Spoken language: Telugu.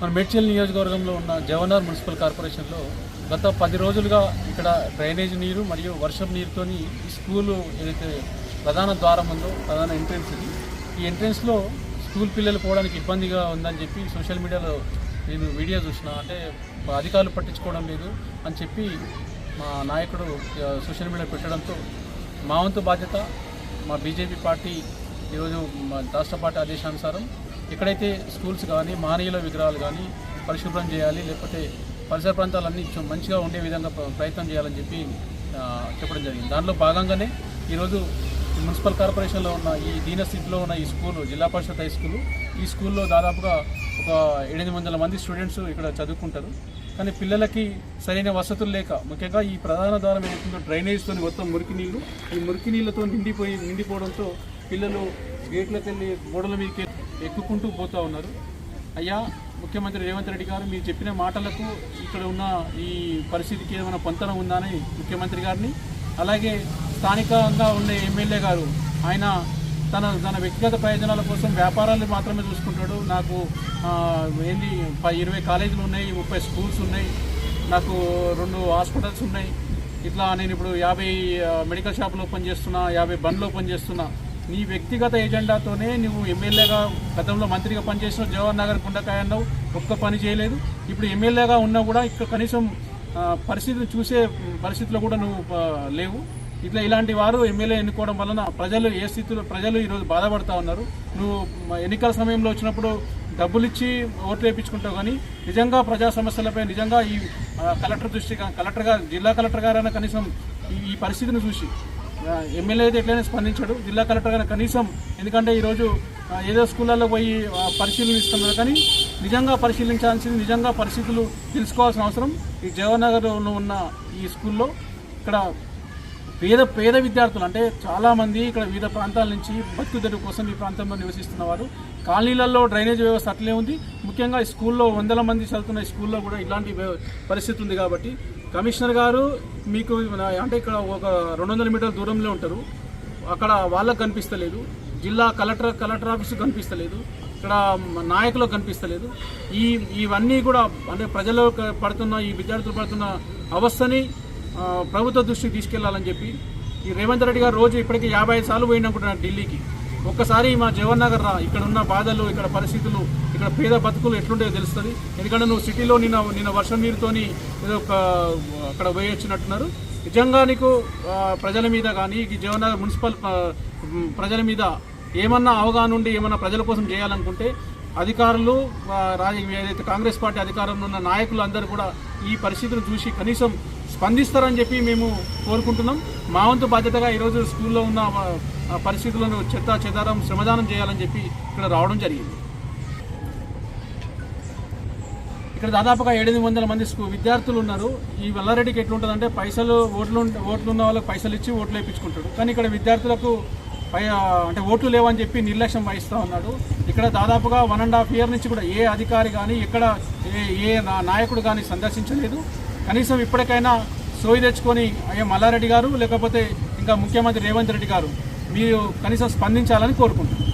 మన మేడ్చల్ నియోజకవర్గంలో ఉన్న జవహర్ మున్సిపల్ కార్పొరేషన్లో గత పది రోజులుగా ఇక్కడ డ్రైనేజ్ నీరు మరియు వర్షం నీరుతోని ఈ స్కూలు ఏదైతే ప్రధాన ద్వారం ఉందో ప్రధాన ఎంట్రెన్స్ ఇది ఈ ఎంట్రెన్స్లో స్కూల్ పిల్లలు పోవడానికి ఇబ్బందిగా ఉందని చెప్పి సోషల్ మీడియాలో నేను వీడియో చూసిన. అంటే అధికారులు పట్టించుకోవడం లేదు అని చెప్పి మా నాయకుడు సోషల్ మీడియా పెట్టడంతో మా వంతు బాధ్యత మా బీజేపీ పార్టీ ఈరోజు మా రాష్ట్ర పార్టీ ఆదేశానుసారం ఎక్కడైతే స్కూల్స్ కానీ మానవీయుల విగ్రహాలు కానీ పరిశుభ్రం చేయాలి లేకపోతే పరిసర ప్రాంతాలన్నీ మంచిగా ఉండే విధంగా ప్ర- ప్రయత్నం చేయాలని చెప్పి చెప్పడం జరిగింది. దానిలో భాగంగానే ఈరోజు మున్సిపల్ కార్పొరేషన్లో ఉన్న ఈ దీనస్థితిలో ఉన్న ఈ స్కూలు జిల్లా పరిషత్ హై స్కూలు ఈ స్కూల్లో దాదాపుగా ఒక ఎనిమిది వందల మంది స్టూడెంట్స్ ఇక్కడ చదువుకుంటారు. కానీ పిల్లలకి సరైన వసతులు లేక ముఖ్యంగా ఈ ప్రధాన ద్వారం ఏదైతుందో డ్రైనేజ్తో మొత్తం మురికి నీళ్ళు ఈ మురికి నీళ్ళతో నిండిపోయి నిండిపోవడంతో పిల్లలు గేట్ల వెళ్ళి గోడల మీదకి ఎక్కుకుంటూ పోతూ ఉన్నారు. అయ్యా ముఖ్యమంత్రి రేవంత్ రెడ్డి గారు మీరు చెప్పిన మాటలకు ఇక్కడ ఉన్న ఈ పరిస్థితికి ఏమైనా పొంతన ఉందా అని ముఖ్యమంత్రి గారిని అలాగే స్థానికంగా ఉన్న ఎమ్మెల్యే గారు ఆయన తన తన వ్యక్తిగత ప్రయోజనాల కోసం వ్యాపారాలు మాత్రమే చూసుకుంటాడు. నాకు ఏంది ఇరవై కాలేజీలు ఉన్నాయి ముప్పై స్కూల్స్ ఉన్నాయి నాకు రెండు హాస్పిటల్స్ ఉన్నాయి. ఇట్లా నేను ఇప్పుడు యాభై మెడికల్ షాపులు ఓపెన్ చేస్తున్నా యాభై బండ్లు ఓపెన్ చేస్తున్నా. నీ వ్యక్తిగత ఎజెండాతోనే నువ్వు ఎమ్మెల్యేగా గతంలో మంత్రిగా పనిచేసిన జవహర్ నగర్ గుండకాయ అన్నావు ఒక్క పని చేయలేదు. ఇప్పుడు ఎమ్మెల్యేగా ఉన్నా కూడా ఇక్కడ కనీసం పరిస్థితిని చూసే పరిస్థితిలో కూడా నువ్వు లేవు. ఇట్లా ఇలాంటి వారు ఎమ్మెల్యే ఎన్నుకోవడం వలన ప్రజలు ఏ స్థితిలో ప్రజలు ఈరోజు బాధపడతా ఉన్నారు. నువ్వు ఎన్నికల సమయంలో వచ్చినప్పుడు డబ్బులు ఇచ్చి ఓట్లు వేయించుకుంటావు కానీ నిజంగా ప్రజా సమస్యలపై నిజంగా ఈ కలెక్టర్ దృష్టి కలెక్టర్గా కలెక్టర్ గారు జిల్లా కలెక్టర్ గారైనా కనీసం ఈ పరిస్థితిని చూసి ఎమ్మెల్యే అయితే ఎట్లయినా స్పందించాడు. జిల్లా కలెక్టర్ గారు కనీసం ఎందుకంటే ఈరోజు ఏదో స్కూళ్ళల్లో పోయి ఆ, పరిశీలనిస్తున్నారు కానీ నిజంగా పరిశీలించాల్సింది నిజంగా పరిస్థితులు తెలుసుకోవాల్సిన అవసరం ఈ జవహర్నగర్లో ఉన్న ఈ స్కూల్లో. ఇక్కడ పేద పేద విద్యార్థులు అంటే చాలామంది ఇక్కడ వివిధ ప్రాంతాల నుంచి బతుకుదెరువు కోసం ఈ ప్రాంతంలో నివసిస్తున్నవారు. కాలనీలలో డ్రైనేజ్ వ్యవస్థ అట్లే ఉంది. ముఖ్యంగా ఈ స్కూల్లో వందల మంది చదువుతున్న ఈ స్కూల్లో కూడా ఇలాంటి పరిస్థితి ఉంది కాబట్టి. కమిషనర్ గారు మీకు అంటే ఇక్కడ ఒక రెండు వందల మీటర్ల దూరంలో ఉంటారు. అక్కడ వాళ్ళకు కనిపిస్తలేదు. జిల్లా కలెక్టర్ కలెక్టర్ ఆఫీస్ కనిపిస్తలేదు. ఇక్కడ నాయకులకు కనిపిస్తలేదు. ఈ ఇవన్నీ కూడా అంటే ప్రజలు పడుతున్న ఈ విద్యార్థులు పడుతున్న అవస్థని ప్రభుత్వ దృష్టికి తీసుకెళ్ళాలని చెప్పి ఈ రేవంత్ రెడ్డి గారు రోజు ఇప్పటికి యాభై ఐదు సార్లు పోయిననుకుంటున్నారు ఢిల్లీకి. ఒక్కసారి మా జవహర్ నగర్ రా ఇక్కడ ఉన్న బాధలు ఇక్కడ పరిస్థితులు ఇక్కడ పేద బతుకులు ఎట్లుంటాయో తెలుస్తుంది. ఎందుకంటే నువ్వు సిటీలో నిన్న నిన్న వర్షం నీరుతోని ఏదో ఒక అక్కడ వేయొచ్చినట్టున్నారు నిజంగా నీకు ప్రజల మీద కానీ ఈ జవహర్ నగర్ మున్సిపల్ ప్రజల మీద ఏమన్నా అవగాహన ఉండి ఏమన్నా ప్రజల కోసం చేయాలనుకుంటే అధికారులు రాజ ఏదైతే కాంగ్రెస్ పార్టీ అధికారంలో ఉన్న నాయకులు అందరూ కూడా ఈ పరిస్థితిని చూసి కనీసం స్పందిస్తారని చెప్పి మేము కోరుకుంటున్నాం. మా వంతు బాధ్యతగా ఈరోజు స్కూల్లో ఉన్న పరిస్థితులను చెత్త చెదారం శ్రమదానం చేయాలని చెప్పి ఇక్కడ రావడం జరిగింది. ఇక్కడ దాదాపుగా ఏడెనిమిది వందల మంది స్కూ- విద్యార్థులు ఉన్నారు. ఈ వెల్లారెడ్డికి ఎట్లుంటుందంటే పైసలు ఓట్లు ఓట్లు ఉన్న వాళ్ళకి పైసలు ఇచ్చి ఓట్లు వేయించుకుంటాడు. కానీ ఇక్కడ విద్యార్థులకు పై అంటే ఓట్లు లేవని చెప్పి నిర్లక్ష్యం వహిస్తూ ఉన్నాడు. ఇక్కడ దాదాపుగా వన్ అండ్ హాఫ్ ఇయర్ నుంచి కూడా ఏ అధికారి కానీ ఎక్కడ ఏ ఏ నా- నాయకుడు కానీ సందర్శించలేదు. కనీసం ఇప్పటికైనా సోయి తెచ్చుకొని అయ్యా మల్లారెడ్డి గారు లేకపోతే ఇంకా ముఖ్యమంత్రి రేవంత్ రెడ్డి గారు మీరు కనీసం స్పందించాలని కోరుకుంటున్నాను